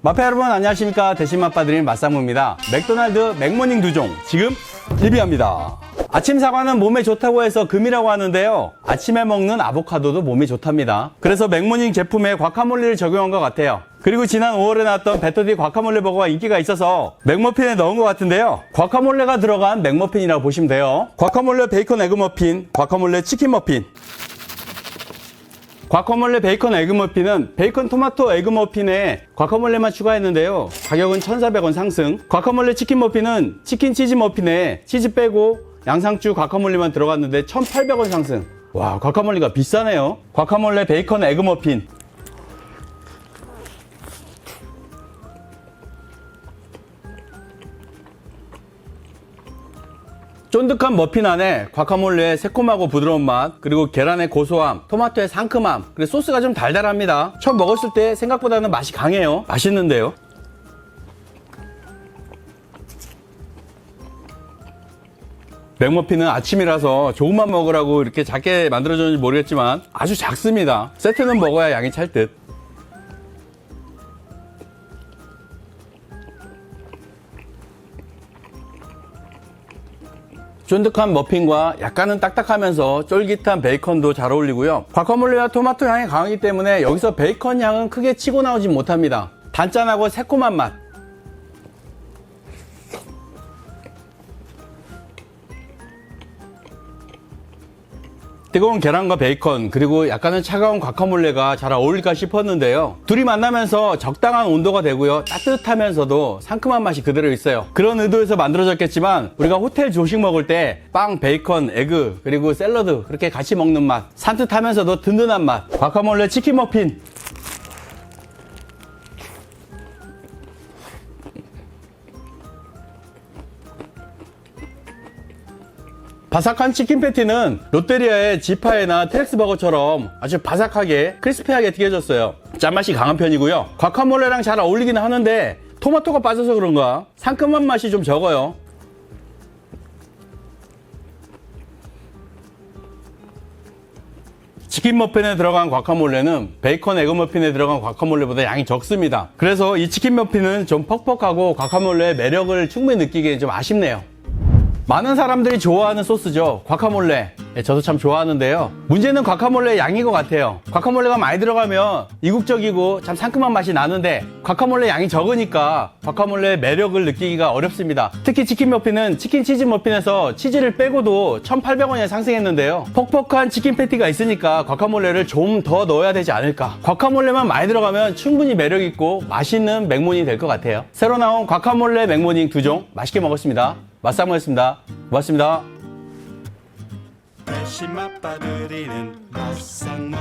마페 여러분 안녕하십니까? 대신맛빠드린 맛상무입니다. 맥도날드 맥모닝 두종 지금 리뷰합니다. 아침 사과는 몸에 좋다고 해서 금이라고 하는데요. 아침에 먹는 아보카도도 몸에 좋답니다. 그래서 맥모닝 제품에 과카몰리를 적용한 것 같아요. 그리고 지난 5월에 나왔던 베터디 과카몰레 버거가 인기가 있어서 맥머핀에 넣은 것 같은데요. 과카몰레가 들어간 맥머핀이라고 보시면 돼요. 과카몰레 베이컨 에그 머핀 과카몰레 치킨 머핀 과카몰레 베이컨 에그 머핀은 베이컨 토마토 에그 머핀에 과카몰레만 추가했는데요. 가격은 1,400원 상승. 과카몰레 치킨 머핀은 치킨 치즈 머핀에 치즈 빼고 양상추 과카몰레만 들어갔는데 1,800원 상승. 와, 과카몰레가 비싸네요. 과카몰레 베이컨 에그 머핀. 쫀득한 머핀 안에 과카몰레의 새콤하고 부드러운 맛, 그리고 계란의 고소함, 토마토의 상큼함, 그리고 소스가 좀 달달합니다. 처음 먹었을 때 생각보다는 맛이 강해요. 맛있는데요. 맥머핀은 아침이라서 조금만 먹으라고 이렇게 작게 만들어졌는지 모르겠지만 아주 작습니다. 세트는 먹어야 양이 찰 듯. 쫀득한 머핀과 약간은 딱딱하면서 쫄깃한 베이컨도 잘 어울리고요. 과카몰레와 토마토 향이 강하기 때문에 여기서 베이컨 향은 크게 치고 나오지 못합니다. 단짠하고 새콤한 맛. 뜨거운 계란과 베이컨 그리고 약간은 차가운 과카몰레가 잘 어울릴까 싶었는데요. 둘이 만나면서 적당한 온도가 되고요. 따뜻하면서도 상큼한 맛이 그대로 있어요. 그런 의도에서 만들어졌겠지만 우리가 호텔 조식 먹을 때 빵, 베이컨, 에그 그리고 샐러드 그렇게 같이 먹는 맛 산뜻하면서도 든든한 맛. 과카몰레 치킨 머핀 바삭한 치킨 패티는 롯데리아의 지파에나 트렉스버거처럼 아주 바삭하게 크리스피하게 튀겨졌어요. 짠맛이 강한 편이고요. 과카몰레랑 잘 어울리긴 하는데 토마토가 빠져서 그런가 상큼한 맛이 좀 적어요. 치킨 머핀에 들어간 과카몰레는 베이컨 에그 머핀에 들어간 과카몰레보다 양이 적습니다. 그래서 이 치킨 머핀은 좀 퍽퍽하고 과카몰레의 매력을 충분히 느끼기에 좀 아쉽네요. 많은 사람들이 좋아하는 소스죠. 과카몰레. 예, 저도 참 좋아하는데요. 문제는 과카몰레 양인 것 같아요. 과카몰레가 많이 들어가면 이국적이고 참 상큼한 맛이 나는데 과카몰레 양이 적으니까 과카몰레의 매력을 느끼기가 어렵습니다. 특히 치킨 머핀은 치킨 치즈 머핀에서 치즈를 빼고도 1,800원에 상승했는데요. 퍽퍽한 치킨 패티가 있으니까 과카몰레를 좀 더 넣어야 되지 않을까. 과카몰레만 많이 들어가면 충분히 매력 있고 맛있는 맥모닝이 될것 같아요. 새로 나온 과카몰레 맥모닝 두 종 맛있게 먹었습니다. 맛상무였습니다. 고맙습니다. 대신 맛봐드리는 맛상무